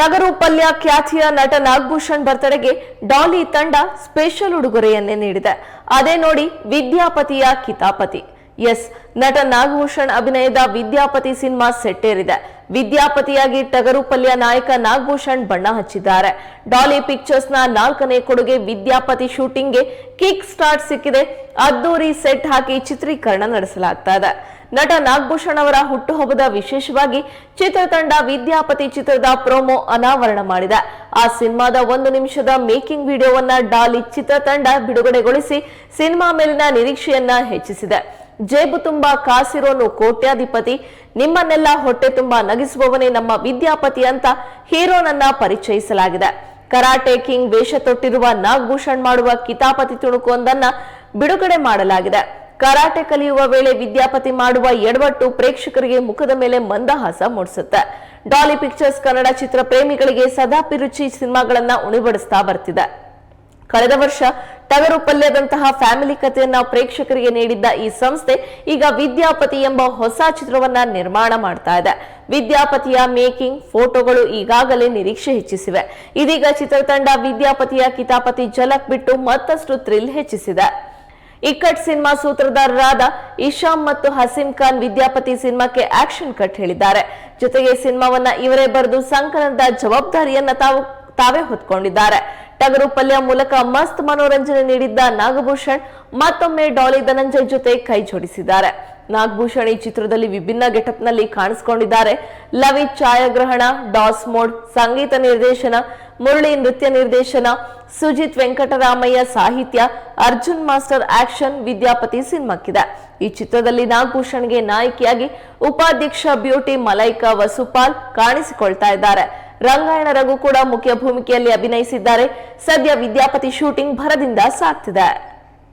ಟಗರು ಪಲ್ಯ ಖ್ಯಾತಿಯ ನಟ ನಾಗಭೂಷಣ್ ಬರ್ತಡೆಗೆ ಡಾಲಿ ತಂಡ ಸ್ಪೆಷಲ್ ಉಡುಗೊರೆಯನ್ನೇ ನೀಡಿದೆ. ಅದೇ ನೋಡಿ ವಿದ್ಯಾಪತಿಯ ಕಿತಾಪತಿ. ಎಸ್, ನಟ ನಾಗಭೂಷಣ್ ಅಭಿನಯದ ವಿದ್ಯಾಪತಿ ಸಿನಿಮಾ ಸೆಟ್ಟೇರಿದೆ. ವಿದ್ಯಾಪತಿಯಾಗಿ ಟಗರು ಪಲ್ಯ ನಾಯಕ ನಾಗಭೂಷಣ್ ಬಣ್ಣ ಹಚ್ಚಿದ್ದಾರೆ. ಡಾಲಿ ಪಿಕ್ಚರ್ಸ್ನ ನಾಲ್ಕನೇ ಕೊಡುಗೆ ವಿದ್ಯಾಪತಿ ಶೂಟಿಂಗ್ಗೆ ಕಿಕ್ ಸ್ಟಾರ್ಟ್ ಸಿಕ್ಕಿದೆ. ಅದ್ದೂರಿ ಸೆಟ್ ಹಾಕಿ ಚಿತ್ರೀಕರಣ ನಡೆಸಲಾಗ್ತಾ ಇದೆ. ನಟ ನಾಗಭೂಷಣ್ ಅವರ ಹುಟ್ಟುಹಬ್ಬದ ವಿಶೇಷವಾಗಿ ಚಿತ್ರತಂಡ ವಿದ್ಯಾಪತಿ ಚಿತ್ರದ ಪ್ರೋಮೋ ಅನಾವರಣ ಮಾಡಿದೆ. ಆ ಸಿನಿಮಾದ ಒಂದು ನಿಮಿಷದ ಮೇಕಿಂಗ್ ವಿಡಿಯೋವನ್ನ ಡಾಲಿ ಚಿತ್ರತಂಡ ಬಿಡುಗಡೆಗೊಳಿಸಿ ಸಿನಿಮಾ ಮೇಲಿನ ನಿರೀಕ್ಷೆಯನ್ನ ಹೆಚ್ಚಿಸಿದೆ. ಜೇಬು ತುಂಬಾ ಕಾಸಿರೋನು ಕೋಟ್ಯಾಧಿಪತಿ, ನಿಮ್ಮನ್ನೆಲ್ಲ ಹೊಟ್ಟೆ ತುಂಬಾ ನಗಿಸುವವನೇ ನಮ್ಮ ವಿದ್ಯಾಪತಿ ಅಂತ ಹೀರೋನನ್ನ ಪರಿಚಯಿಸಲಾಗಿದೆ. ಕರಾಟೆ ಕಿಂಗ್ ವೇಷ ತೊಟ್ಟಿರುವ ನಾಗಭೂಷಣ್ ಮಾಡುವ ಕಿತಾಪತಿ ತುಣುಕೊಂದನ್ನ ಬಿಡುಗಡೆ ಮಾಡಲಾಗಿದೆ. ಕರಾಟೆ ಕಲಿಯುವ ವೇಳೆ ವಿದ್ಯಾಪತಿ ಮಾಡುವ ಎಡವಟ್ಟು ಪ್ರೇಕ್ಷಕರಿಗೆ ಮುಖದ ಮೇಲೆ ಮಂದಹಾಸ ಮೂಡಿಸುತ್ತೆ. ಡಾಲಿ ಪಿಕ್ಚರ್ಸ್ ಕನ್ನಡ ಚಿತ್ರ ಪ್ರೇಮಿಗಳಿಗೆ ಸದಾ ಪಿರುಚಿ ಸಿನಿಮಾಗಳನ್ನ ಉಣಿಬಡಿಸ್ತಾ ಬರ್ತಿದೆ. ಕಳೆದ ವರ್ಷ ಟಗರು ಪಲ್ಯದಂತಹ ಫ್ಯಾಮಿಲಿ ಕಥೆಯನ್ನ ಪ್ರೇಕ್ಷಕರಿಗೆ ನೀಡಿದ್ದ ಈ ಸಂಸ್ಥೆ ಈಗ ವಿದ್ಯಾಪತಿ ಎಂಬ ಹೊಸ ಚಿತ್ರವನ್ನ ನಿರ್ಮಾಣ ಮಾಡ್ತಾ ಇದೆ. ವಿದ್ಯಾಪತಿಯ ಮೇಕಿಂಗ್ ಫೋಟೋಗಳು ಈಗಾಗಲೇ ನಿರೀಕ್ಷೆ ಹೆಚ್ಚಿಸಿವೆ. ಇದೀಗ ಚಿತ್ರತಂಡ ವಿದ್ಯಾಪತಿಯ ಕಿತಾಪತಿ ಝಲಕ್ ಬಿಟ್ಟು ಮತ್ತಷ್ಟು ಥ್ರಿಲ್ ಹೆಚ್ಚಿಸಿದೆ. ಇಕ್ಕಟ್ ಸಿನಿಮಾ ಸೂತ್ರಧಾರರಾದ ಇಶಾಮ್ ಮತ್ತು ಹಸೀಂ ಖಾನ್ ವಿದ್ಯಾಪತಿ ಸಿನಿಮಾಕ್ಕೆ ಆಕ್ಷನ್ ಕಟ್ ಹೇಳಿದ್ದಾರೆ. ಜೊತೆಗೆ ಸಿನಿಮಾವನ್ನ ಇವರೇ ಬರೆದು ಸಂಕಲನದ ಜವಾಬ್ದಾರಿಯನ್ನ ತಾವು, ತಾವೇ ಹೊತ್ಕೊಂಡಿದ್ದಾರೆ. ಟಗರು ಪಲ್ಯ ಮೂಲಕ ಮಸ್ತ್ ಮನೋರಂಜನೆ ನೀಡಿದ್ದ ನಾಗಭೂಷಣ್ ಮತ್ತೊಮ್ಮೆ ಡಾಲಿ ಧನಂಜಯ್ ಜೊತೆ ಕೈ ಜೋಡಿಸಿದ್ದಾರೆ. ನಾಗಭೂಷಣ್ ಈ ಚಿತ್ರದಲ್ಲಿ ವಿಭಿನ್ನ ಗೆಟಪ್ನಲ್ಲಿ ಕಾಣಿಸಿಕೊಂಡಿದ್ದಾರೆ. ಲವಿ, ಛಾಯಾಗ್ರಹಣ, ಡಾಸ್ ಮೋಡ್, ಸಂಗೀತ ನಿರ್ದೇಶನ ಮುರಳಿ ನೃತ್ಯ ನಿರ್ದೇಶನ ಸುಜಿತ್ ವೆಂಕಟರಾಮಯ್ಯ ಸಾಹಿತ್ಯ, ಅರ್ಜುನ್ ಮಾಸ್ಟರ್ ಆಕ್ಷನ್ ವಿದ್ಯಾಪತಿ ಸಿನಿಮಾಕ್ಕಿದೆ. ಈ ಚಿತ್ರದಲ್ಲಿ ನಾಗಭೂಷಣ್ಗೆ ನಾಯಕಿಯಾಗಿ ಉಪಾಧ್ಯಕ್ಷ ಬ್ಯೂಟಿ ಮಲೈಕಾ ವಸುಪಾಲ್ ಕಾಣಿಸಿಕೊಳ್ತಾ ಇದ್ದಾರೆ. ರಂಗಾಯಣ ರಘು ಕೂಡ ಮುಖ್ಯ ಭೂಮಿಕೆಯಲ್ಲಿ ಅಭಿನಯಿಸಿದ್ದಾರೆ. ಸದ್ಯ ವಿದ್ಯಾಪತಿ ಶೂಟಿಂಗ್ ಭರದಿಂದ ಸಾಗ್ತಿದೆ